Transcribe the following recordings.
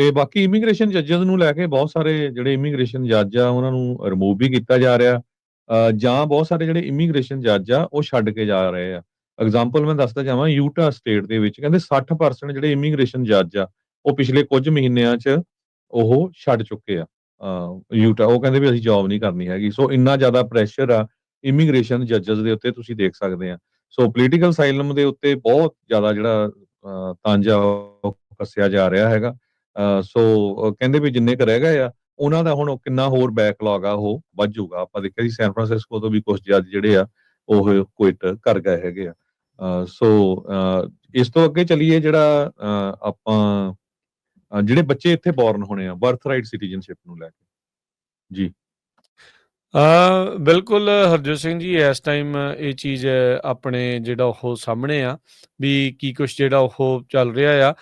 ਤੇ ਬਾਕੀ ਇਮੀਗ੍ਰੇਸ਼ਨ ਜੱਜਸ ਨੂੰ ਲੈ ਕੇ ਬਹੁਤ ਸਾਰੇ ਜਿਹੜੇ ਇਮੀਗ੍ਰੇਸ਼ਨ ਜੱਜ ਆ, ਉਹਨਾਂ ਨੂੰ ਰਿਮੂਵ ਵੀ ਕੀਤਾ ਜਾ ਰਿਹਾ। ਜਾਂ ਬਹੁਤ ਸਾਰੇ ਜਿਹੜੇ ਇਮੀਗ੍ਰੇਸ਼ਨ ਜੱਜ ਆ, ਉਹ ਛੱਡ ਕੇ ਜਾ ਰਹੇ ਆ। ਐਗਜ਼ਾਮਪਲ ਮੈਂ ਦੱਸਦਾ ਜਾਵਾਂ ਯੂਟਾ ਸਟੇਟ ਦੇ ਵਿੱਚ ਕਹਿੰਦੇ 60% ਜਿਹੜੇ ਇਮੀਗ੍ਰੇਸ਼ਨ ਜੱਜ ਆ, ਉਹ ਪਿਛਲੇ ਕੁਝ ਮਹੀਨਿਆਂ 'ਚ ਉਹ ਛੱਡ ਚੁੱਕੇ ਆ। ਯੂਟਾ ਉਹ ਕਹਿੰਦੇ ਵੀ ਅਸੀਂ ਜੌਬ ਨਹੀਂ ਕਰਨੀ ਹੈਗੀ। ਸੋ ਇੰਨਾ ਜ਼ਿਆਦਾ ਪ੍ਰੈਸ਼ਰ ਆ ਇਮੀਗ੍ਰੇਸ਼ਨ ਜੱਜਸ ਦੇ ਉੱਤੇ, ਤੁਸੀਂ ਦੇਖ ਸਕਦੇ ਆ। ਸੋ ਪੋਲੀਟੀਕਲ ਸਾਈਲਮ ਦੇ ਉੱਤੇ ਬਹੁਤ ਜ਼ਿਆਦਾ ਜਿਹੜਾ ਤਾਂਜਾ ਕੱਸਿਆ ਜਾ ਰਿਹਾ ਹੈਗਾ। ਸੋ ਕਹਿੰਦੇ ਵੀ ਜਿੰਨੇ ਕ ਰਹਿ ਗਏ ਆ ਉਹਨਾਂ ਦਾ ਹੁਣ ਕਿੰਨਾ ਹੋਰ ਬੈਕਲੌਗ ਆ ਉਹ ਵੱਧ ਜਾਊਗਾ। ਆਪਾਂ ਦੇਖਿਆ ਸੀ ਸੈਨ ਫਰਾਂਸਿਸਕੋ ਤੋਂ ਵੀ ਕੁਝ ਜੱਜ ਜਿਹੜੇ ਆ ਉਹ ਕੁਇਟ ਕਰ ਗਏ ਹੈਗੇ ਆ। ਸੋ ਇਸ ਤੋਂ ਅੱਗੇ ਚੱਲੀਏ ਜਿਹੜਾ ਆਪਾਂ ਜਿਹੜੇ ਬੱਚੇ ਇੱਥੇ ਬੌਰਨ ਹੋਣੇ ਆ ਬਰਥ ਰਾਈਟ ਸਿਟੀਜ਼ਨਸ਼ਿਪ ਨੂੰ ਲੈ ਕੇ। ਜੀ। ਅ, ਬਿਲਕੁਲ ਹਰਜੋਤ ਸਿੰਘ ਜੀ ਇਸ ਟਾਈਮ ਇਹ ਚੀਜ਼ ਆਪਣੇ ਜਿਹੜਾ ਉਹ ਸਾਹਮਣੇ ਆ ਵੀ ਕੀ ਕੁਛ ਜਿਹੜਾ ਉਹ ਚੱਲ ਰਿਹਾ ਆ।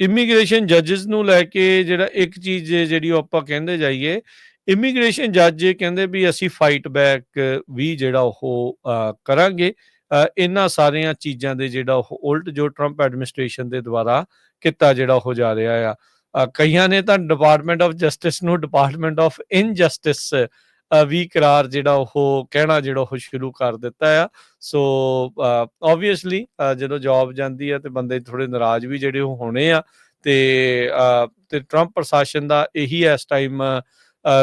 ਇਮੀਗ੍ਰੇਸ਼ਨ ਜੱਜਸ ਨੂੰ ਲੈ ਕੇ ਜਿਹੜਾ ਇੱਕ ਚੀਜ਼ ਜਿਹੜੀ ਉਹ ਆਪਾਂ ਕਹਿੰਦੇ ਜਾਈਏ ਇਮੀਗ੍ਰੇਸ਼ਨ ਜੱਜ ਕਹਿੰਦੇ ਵੀ ਅਸੀਂ ਫਾਈਟ ਬੈਕ ਵੀ ਜਿਹੜਾ ਉਹ ਕਰਾਂਗੇ। ਇਹਨਾਂ ਸਾਰੀਆਂ ਚੀਜ਼ਾਂ ਦੇ ਜਿਹੜਾ ਉਹ ਉਲਟ ਜੋ ਟਰੰਪ ਐਡਮਿਨਿਸਟ੍ਰੇਸ਼ਨ ਦੇ ਦੁਆਰਾ ਕੀਤਾ ਜਿਹੜਾ ਉਹ ਜਾ ਰਿਹਾ ਆ। ਕਈਆਂ ਨੇ ਤਾਂ ਡਿਪਾਰਟਮੈਂਟ ਆਫ ਜਸਟਿਸ ਨੂੰ ਡਿਪਾਰਟਮੈਂਟ ਆਫ ਇਨਜਸਟਿਸ ਵੀ ਕਰਾਰ ਜਿਹੜਾ ਉਹ ਕਹਿਣਾ ਜਿਹੜਾ ਉਹ ਸ਼ੁਰੂ ਕਰ ਦਿੱਤਾ ਆ। ਸੋ ਆਬਵੀਅਸਲੀ ਜਦੋਂ ਜੌਬ ਜਾਂਦੀ ਆ ਤੇ ਬੰਦੇ ਥੋੜੇ ਨਾਰਾਜ਼ ਵੀ ਜਿਹੜੇ ਉਹ ਹੋਣੇ ਆ ਤੇ ਤੇ ਟਰੰਪ ਪ੍ਰਸ਼ਾਸਨ ਦਾ ਇਹੀ ਇਸ ਟਾਈਮ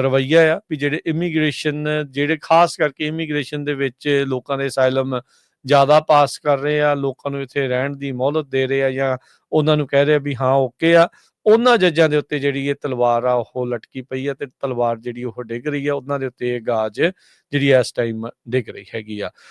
ਰਵਈਆ ਆ ਵੀ ਜਿਹੜੇ ਇਮੀਗ੍ਰੇਸ਼ਨ ਜਿਹੜੇ ਖਾਸ ਕਰਕੇ ਇਮੀਗ੍ਰੇਸ਼ਨ ਦੇ ਵਿੱਚ ਲੋਕਾਂ ਦੇ ਅਸਾਈਲਮ ਜ਼ਿਆਦਾ ਪਾਸ ਕਰ ਰਹੇ ਆ, ਲੋਕਾਂ ਨੂੰ ਇੱਥੇ ਰਹਿਣ ਦੀ ਮੌਲਤ ਦੇ ਰਹੇ ਆ ਜਾਂ ਉਹਨਾਂ ਨੂੰ ਕਹਿ ਰਹੇ ਆ ਵੀ ਹਾਂ ਓਕੇ ਆ। ਉਹਨਾਂ ਜੱਜਾਂ ਦੇ ਉੱਤੇ ਜਿਹੜੀ ਇਹ ਤਲਵਾਰ ਆ, ਉਹ ਲਟਕੀ ਪਈ ਆ ਤੇ ਤਲਵਾਰ ਜਿਹੜੀ ਉਹ ਡਿੱਗ ਰਹੀ ਆ, ਉਹਨਾਂ ਦੇ ਉੱਤੇ ਇਹ ਗਾਜ ਜਿਹੜੀ ਇਸ ਟਾਈਮ ਡਿੱਗ ਰਹੀ ਹੈਗੀ ਆ।